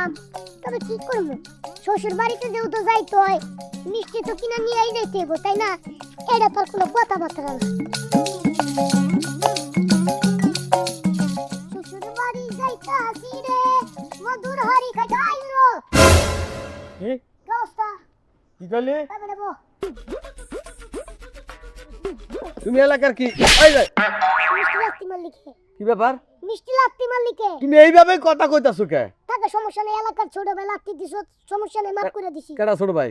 বুঝলাম তবে কি করব। শ্বশুর বাড়িতে যেহেতু যাইতে হয় মিষ্টি তো কিনা নিয়েই যাইতে হইবো, তাই না? এটা তোর কোনো কথাবার্তা না। শ্বশুর বাড়ি যাইতে আসি রে মধুর হারি খাইলো কি ব্যবস্থা কি করলি? তুমি এলাকার কি? এই যে, মিষ্টি লাত্তি মালিকে কি? ব্যাপার? মিষ্টি লাত্তি মালিকে তুমি এইভাবে কথা কইতাছো কে? থাকে সমস্যা নেই এলাকার ছোট ভাই লাত্তি দিছ সমস্যা নেই মাফ করে দিছি। কেডা ছোট ভাই?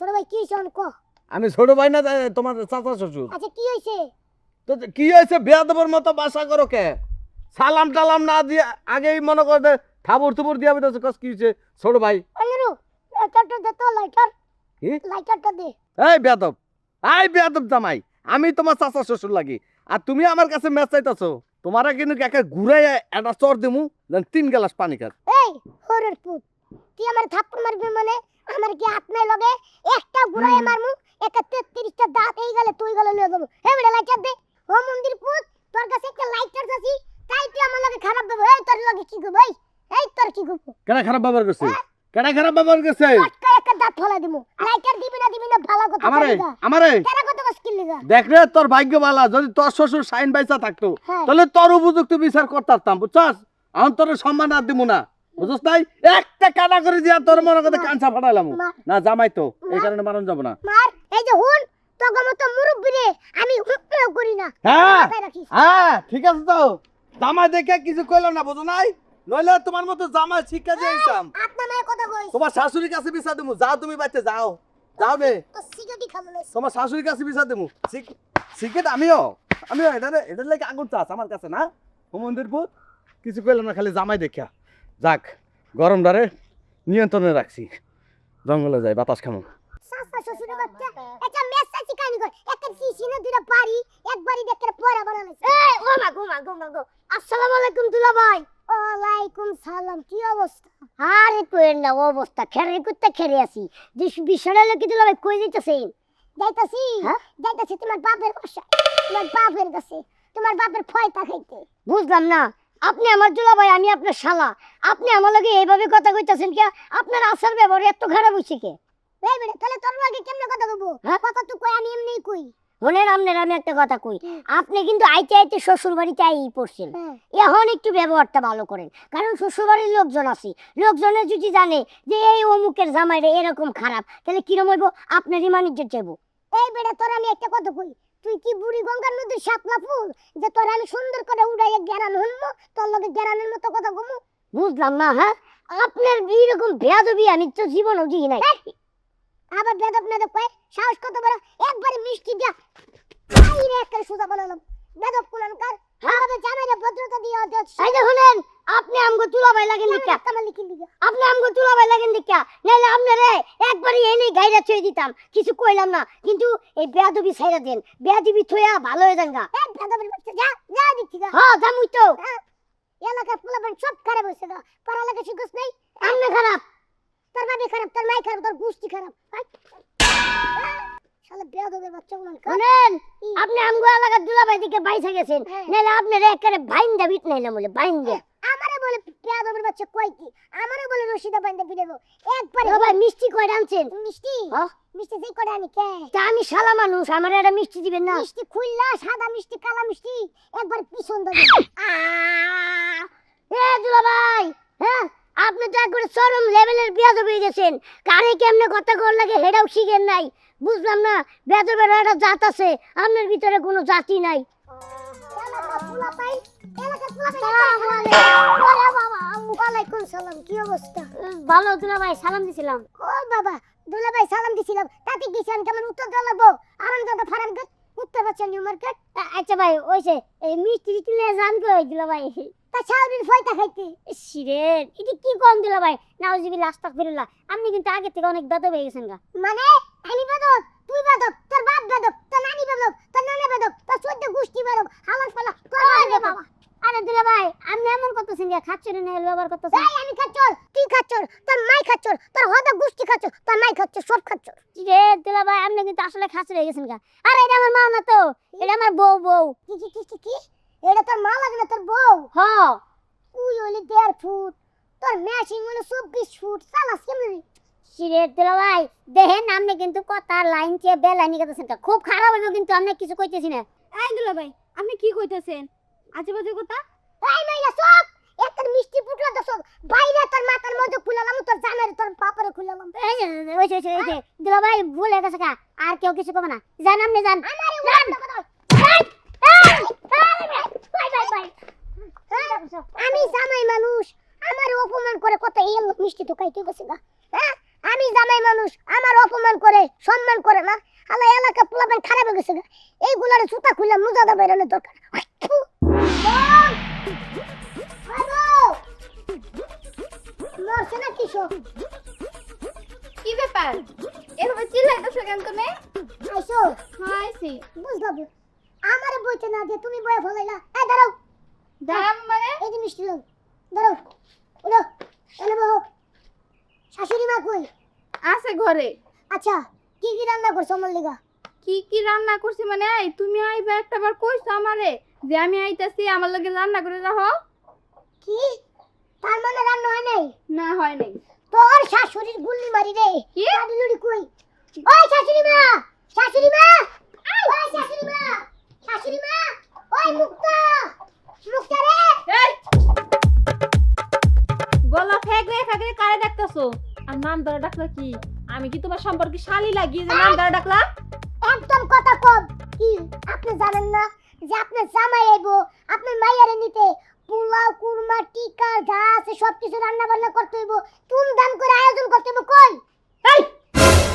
ছোট ভাই কি হয়েছে অন ক? আমি ছোট ভাই না তোমার চাচা শ্বশুর। আচ্ছা কি হয়েছে তো কি হয়েছে বেয়াদবের মতো বাসা করো কে? সালাম টালাম না দিয়ে আগেই মনে করে দে থাবর থুবর দিয়া বেটাছো কস কি হয়েছে ছোট ভাই। অনিরু লাইটারটা দে তো লাইটার। কি? লাইটারটা দে। এই বেয়াদব এই বেয়াদব জামাই আমি তোমার চাচা শ্বশুর লাগি আর তুমি আমার কাছে ম্যাচ চাইতাছো। তোমারা কিন্তু একে ঘুরাই একটা চর দিমু যেন তিন গ্লাস পানি খাস এই হরের পুত তুই আমার থাপ্পড় মারবি মানে? আমার কি হাত নাই লগে? একটা গুড়াই মারমু একটা তেত্রিশটা দাঁত এই গেলে তুই গেলে লয়ে যাব হে বেটা লাইটার দে। ও মন্দির পুত তোর কাছে একটা লাইটার আছে তাই তুই আমার লগে খারাপ দেবো এই তোর লগে কি গো ভাই এই তোর কি গো কেনা খারাপ ব্যবহার করছে? কেনা খারাপ ব্যবহার করছে? পটকা একটা দাঁত ফলা দিমু। লাইটার দিবি না দিবি না ভালো কথা আমারে আমারে। দেখ রে তোর ভাগ্য যদি তোর শ্বশুর সাইন বাইসা থাকতো হ্যাঁ। তাহলে তোর উপযুক্ত বিচার করতাম বুঝছস? এখন তোর সম্মান আর দিব না বুঝছস তাই একটা কাটা করে দিয়া তোর মনে কথা কাঞ্চা ফাটাইলাম। না জামাই তো এই কারণে মারণ যাব না। এই যে হুন তোকে মতো মুরব্বি রে আমি করি না। হ্যাঁ হ্যাঁ ঠিক আছে তো। জামাই দেখে কিছু কইলাম না বুঝো নাই? নইলে তোমার মতো জামাই শিক্ষা দিয়েছিলাম আপনার কথা কই তোমার শাশুড়ির কাছে বিচার দেবো যাও তুমি বাচ্চা যাও। না। তোমার শাশুড়ির কাছে বিচার দেবো। সিগারেট আমিও? আমিও এটা এটা লাগে আগুন চাষ আমার কাছে না? মন্দির পুত কিছু কইলাম না খালি জামাই দেখা যাক গরম ডারে নিয়ন্ত্রণে রাখছি। জঙ্গলে যাই বাতাস খামো। আসসালামু আলাইকুম দুলা ভাই ওয়ালাইকুম সালাম কি অবস্থা? আরে কোয়েন না অবস্থা খেরে কুত্তা খেরে আছি। যে বিষয়টা লোকে দুলা ভাই কই দিতেছে যাইতাছি? যাইতাছি তোমার বাপের বাসা তোমার বাপের কাছে তোমার বাপের ফয়তা খাইতে। বুঝলাম না আপনি আমার দুলা ভাই আমি আপনার শালা। আপনি আমার লগে এইভাবে কথা কইতাছেন কি আপনার আসার ব্যবহার এত খারাপ হইছে কে? তাহলে তোর লগে কেমনে কথা কইবো? কথা তো কই আমি এমনিই কই। শোনেন আপনার আমি একটা কথা কই। আপনি কিন্তু আইতে আইতে শ্বশুর বাড়িতে আই পড়ছেন এখন একটু ব্যবহারটা ভালো করেন। কারণ শ্বশুর বাড়ির লোকজন আছে। লোকজনে যদি জানে যে এই অমুকের জামাইরে এরকম খারাপ তাহলে কিরম হইব? আপনারই মানিজ্য চাইব। এই বেটা তোর আমি একটা কথা কই। তুই কি বুড়ি গঙ্গার নদীর শাপলা ফুল? যে তোর আমি সুন্দর করে উড়াইয়া গেরান হইমো তোর লগে গেরানের মতো কথা কমু? বুঝলাম না হ্যাঁ? আপনার এরকম বেয়াদবি আমি তো জীবনও দিই নাই। আবার বেদব নেদব কয় সাহস কত বড়? একবারে মিষ্টি দিয়া আই রে একটা সুদা বানালাম। বেদব কুলানকার আমাদের জামাইরে ভদ্রতা দিয়ে হতে এই যে শুনেন আপনি আমগো তুলাবাই লাগেন দিকা আপনি আমগো তুলাবাই লাগেন দিকা নাইলে আপনারে একবারই এনে গাইরা ছুঁয়ে দিতাম। কিছু কইলাম না। কিন্তু এই বেয়াদবি ছাইরা দেন। বেয়াদবি থইয়া ভালো হয়ে যান গা। এই বেদবের বাচ্চা যা যা দিচ্ছি গা। হ্যাঁ জামুই তো হ্যাঁ, এলাকার পোলাপান সব খারাপ হয়েছে গা। পড়ালেখা শিখস নাই? আমনে খারাপ। তোর বাড়ি খারাপ তোর মাই খারাপ তোর গুষ্টি খারাপ। শালা বেয়াদবের বাচ্চা গুলান শুনেন আপনি আমগো এলাকার দুলাভাই দিকে বাইসা গেছেন হ্যাঁ। নাইলে আপনার একেবারে বাইন দাবিত নাইলে বলে বাইন দে আমারে বলে বেয়াদবের বাচ্চা কই কি? আমারে বলে রশিদা বাইন্দা বিদেব একবারে ভাই মিষ্টি কয়টা আনছেন? মিষ্টি? হ্যাঁ? মিষ্টি যেই করে আনি কে? তা আমি শালা মানুষ আমার একটা মিষ্টি দিবেন না? মিষ্টি খুললা সাদা মিষ্টি কালা মিষ্টি একবার পিছন দাও এ দুলাভাই হ্যাঁ? আপনি তো একবারে চরম লেভেলের বেয়াদব হয়ে গেছেন কারে কেমনে কথা কর লাগে হেডাও শিখেন নাই। বুঝলাম না বেয়াদবের একটা জাত আছে আপনার ভিতরে কোনো জাতি নাই। ওয়ালাইকুম সালাম কি অবস্থা ভালো দুলাভাই সালাম দিছিলাম। ও বাবা দুলা ভাই সালাম দিছিলাম। তাতে আমি কেমন উত্তর দেওয়া লাগবো? আমার ফারাম গেট উত্তর পাচ্ছেন নিউ মার্কেট? আচ্ছা ভাই ওইছে মিষ্টি দিলে দিল ভাই। তা ছাউরির ফয়তা খাইতে। সিরে এটি কি কম দিল ভাই? নাউজিবি লাস্তাক ফিরুল্লাহ আপনি কিন্তু আগে থেকে অনেক বেদব হয়ে গেছেন গা। মানে? আমি বেদব তুই বেদব তোর বাপ বেদব তোর নানি বেদব তোর নানা বেদব তোর চোদ্দ গোষ্ঠী বেদব হালার ফালা তোর বাবা। আরে দুলা ভাই আপনি এমন করতেছেন যে খাচ্ছেন না ব্যবহার করতেছেন। এই আমি খাচ্চর তুই খাচ্চর তোর মাই খাচ্চর তোর হদা গোষ্ঠী খাচ্চর তোর মাই খাচ্চর সব খাচ্চর রে দুলা ভাই আপনি কিন্তু আসলে খাচ্ছে হয়ে গেছেন গা। আরে এটা আমার মা না তো এটা আমার বউ বউ। কি কি কি কি কি? এটা তোর মা লাগে না তোর বউ? হ। তুই হইলি দেড় ফুট। তোর মেশিন হলো চব্বিশ ফুট। চালাস কেমন? সিরেট দিল ভাই দেখেন আপনি কিন্তু কথা লাইন চেয়ে বেলাইনি গেছেন খুব খারাপ হইব কিন্তু আপনি কিছু কইতেছি না। এই দুলা ভাই আপনি কি কইতেছেন? আজে বাজে কথা? তাই মাইরা সব একটা মিষ্টি পুটলা তো সব বাইরে তোর মাথার মধ্যে খুলালাম তোর জামারে তোর পাপরে খুলালাম এই ওই ওই যে দিল ভাই ভুলে গেছে কা আর কেউ কিছু কবে না। জান আপনি জান আমারে আমি জামাই মানুষ আমার অপমান করে কত এই মিষ্টি তো খাইতে গেছে না হ্যাঁ? আমি জামাই মানুষ আমার অপমান করে সম্মান করে না। আল্লাহ এলাকা পোলাপান খারাপ হয়ে গেছে। এইগুলার জুতা খুলে মুজাদা বেরোনোর দরকার! মরছে না কিশোর কি ব্যাপার? এভাবে চিল্লাইতেছো কেন তুমি? আইসো। হাইছি বুঝলাম। আমারে বইতে না দিয়ে তুমি বয়ে ফলাইলা। এ দাঁড়াও। দাম মানে? এই যে মিষ্টি লোক। দাঁড়াও। উঠো। এনে বহো। শাশুড়ি মা কই? আছে ঘরে। আচ্ছা কি কি রান্না করছ আমার লিগা? কি কি রান্না করছি? মানে এই তুমি আইবা একটা বার কইছো আমারে যে আমি আইতাছি আমার লগে রান্না করে রাখো কি? তার মানে রান্না হয় নাই? না হয় নাই। তোর শাশুড়ির গুল্লি মারি রে। কি? লাডুলুড়ি কই? ওই শাশুড়ি মা শাশুড়ি মা ওই শাশুড়ি মা শাশুড়ি মা ওই মুক্তা মুক্তা রে। এই! গলা ফেকরে ফেকরে কারে ডাকতেছো আর নাম ধরে ডাকলা কি? আমি কি তোমার সম্পর্কে শালি লাগিয়ে যে নাম ধরে ডাকলা একদম কথা কম। কি? আপনি জানেন না যে আপনার জামাই আইবো আপনার মাইয়ারে নিতে পোলাও, কুরমা, টিকা, যা আছে সব কিছু রান্না বান্না করতে হইব। ধুমধাম করে আয়োজন করতে হইব। কই? এই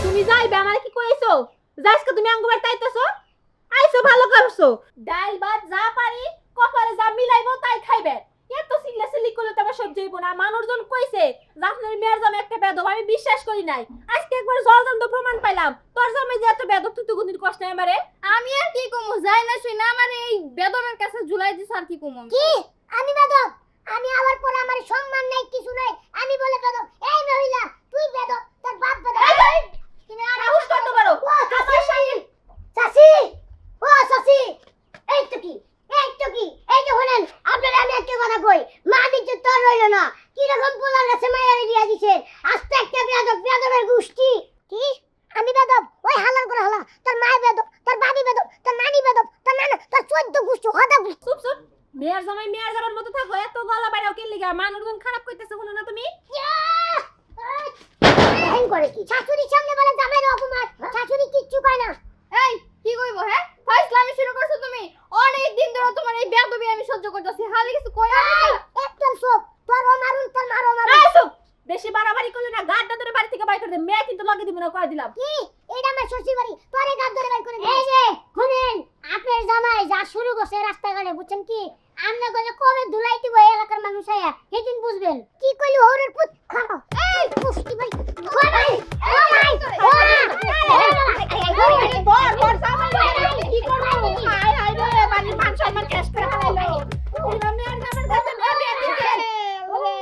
তুমি যাইবে, আমারে কি কইছো? যাইসকে তুমি আঙ্গুবার তাইতেছো? আইছো ভালো করছ। ডাল, ভাত, যা পারি, কপালে যা মিলাইবো তাই খাইবে এত সিল্লা সিল্লি করলে তো আমার সহ্য হইব না। মানুষজন কইছে যে আপনার মেয়ের জামে একটা বেদব আমি বিশ্বাস করি নাই। আজকে একবার জলজন্ত প্রমাণ পাইলাম। তোর জামে যে এত বেদব তুই তুগুনির কষ্ট নাই আমারে। আমি আর কি কমু? যাই না শুই না আমার এই বেদবের কাছে ঝুলাই দিছ আর কি কমু কি? আমি বেদব? আমি আবার পরে আমার সম্মান নাই কিছু নাই। আমি বলে বেদব এই মহিলা তুই বেদব তোর বাপ বেদব। তুমি আর সাহস কত বড় ও চাচি! চাচি! ও চাচি! এই তো কি? এই তো কি? এই যে হলেন আপনার আমি একটা কথা কই মা দিচ্ছে তোর রইল না। কি রকম পোলার কাছে মায়ের দিয়া দিছে আস্তে একটা বেদব বেদবের গোষ্ঠী। কি? আমি বেদব ওই হালার করে হালা। তোর মা বেদব তোর বাবি বেদব তোর নানি বেদব তোর নানা তোর চোদ্দ গোষ্ঠী হদা চুপ চুপ। মেয়ের জামাই মেয়ের জামার মতো থাকো এত গলা বাইরেও কে লিগা মানুষজন খারাপ কইতেছে শুনো না তুমি? করে কি? শাশুড়ির সামনে বলে জামাইয়ের অপমান শাশুড়ি কিচ্ছু কয় না এই কি কইব হ্যাঁ ফাইসলামি শুরু করছ তুমি অনেক দিন ধরে তোমার এই বেয়াদবি আমি সহ্য করতেছি হালে কিছু কই এই, একদম সব তোর ও মারুন তোর মারো মারুন এই চুপ বেশি বাড়াবাড়ি করলে না গাড্ডা ধরে বাড়ি থেকে বাইর করে দে মেয়ে কিন্তু লগে দিব না কই দিলাম কি এটা আমার শ্বশুর বাড়ি তোরে গাদ ধরে বাই করে দিই এই যে শুনেন আপনার জামাই যা শুরু করছে রাস্তাঘাটে বুঝছেন কি আমরা গলে কবে ধুলাই দিব এলাকার মানুষ আয়া সেদিন বুঝবেন কি কইলি হরের পুত খাও এই পুষ্টি ভাই ভাই ভাই কি করব রে বাড়ির মান সম্মান শেষ করে ওরা মেয়ের কাছে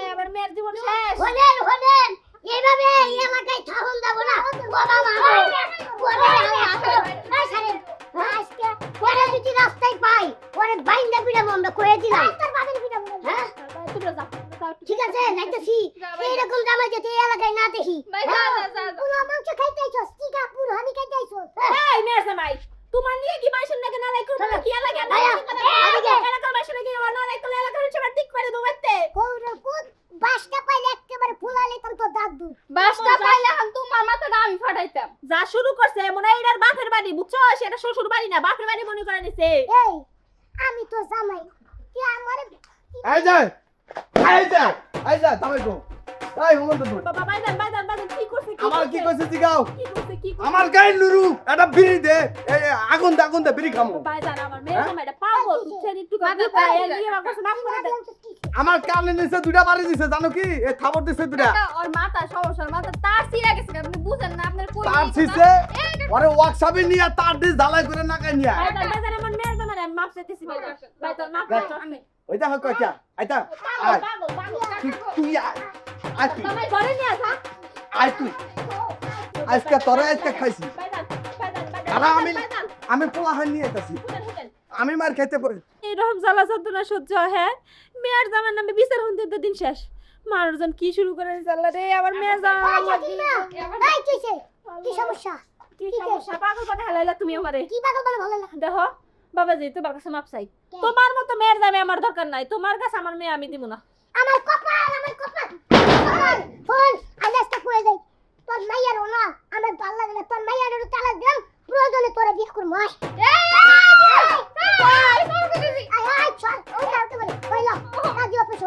আমার মেয়ের শেষ হলেন হলেন এইভাবে এই এলাকায় থাকুন যাব না বাবা মারো দিলাম হ্যাঁ? ঠিক আছে যাইতেছি এইরকম জামা যেতে এলাকায় না দেখি। পুরো মাংস খাইতে আইছস টিকা পুরো হানি খাইতে আইছস এই মেয়ের জামাই তোমার নিয়ে কি মানুষের নাকি না লাইক কি লাগে না ভাইয়া, এদিকে। নাকি না লাইক করলে এলাকার ঠিক করে দেবো এতে কৌরের পুত বাসটা পাইলে একেবারে ফুলালে তোর তো দাঁত বাসটা পাইলে হাম তোমার মাথাটা আমি ফাটাইতাম। যা শুরু করছে মনে হয় এটার বাপের বাড়ি বুঝছ? সেটা শ্বশুর বাড়ি না বাপের বাড়ি মনে করে নিছে এই আমি তো জামাই। কি আমারে এই যে এই যে এই যে তামাই গো এই হুমন্ত তো বাবা বাইদান বাইদান বাইদান কি করছে আমার কি কইছে জিগাও? কি করছে কি আমার গায়ে নুরু একটা বিড়ি দে এই এই, আগুন দে আগুন দে বিড়ি খামো। বাইদান আমার মেয়ের? জামাইটা পাগল সে একটু কথা পায় নিয়ে আমার কাছে মাফ করে দে। আমার কানে নিছে দুইটা বাড়ি দিছে জানো কি? খাবার দিছে দুইটা। ওর মাথা সমস্যা মাথা তার সিরা গেছে আপনি বুঝেন না আপনার কই তার ছিছে ওরে ওয়ার্কশপে নিয়ে তার দিয়ে ঝালাই করে নিয়ে বাইদান আমার মেয়ের আমি ওইটা হয় কয়টা আইতা আয় পাগল পাগল তুই তুই আয় তুই জামাই ঘরে নিয়ে আসা আয় তুই আজকে তোরে আজকে খাইছি বাইদান আমি- আমি পোলাহান নিয়ে হুদেন আমি মার খাইতে পারি এইরকম জ্বালা যন্ত্রণা সহ্য হ্যাঁ মেয়ের জামার নামে বিচার হতে দিন শেষ মানুষজন কি শুরু করে চাল্লা রে আমার মেয়ে যা এই কাকিমা, এই কিসে? কি সমস্যা কি সমস্যা পাগল করে হালাইলা তুমি আমারে কি পাগল বলে ভালো লাগে দেখো বাবাজি তোমার কাছে মাপ চাই তোমার মতো মেয়ের দামে আমার দরকার নাই তোমার কাছে আমার মেয়ে আমি দিব না আমার কপাল আমার কপাল ফোন আলাস্তা করে যাই তোর মাইয়ার ওনা আমার ভালো লাগে না তোর মাইয়ার ওর তালা দিলাম প্রয়োজনে তোরা বিয়ে করব আয় আয় আয় চল ওটা বলে কইলাম রাজি অফিস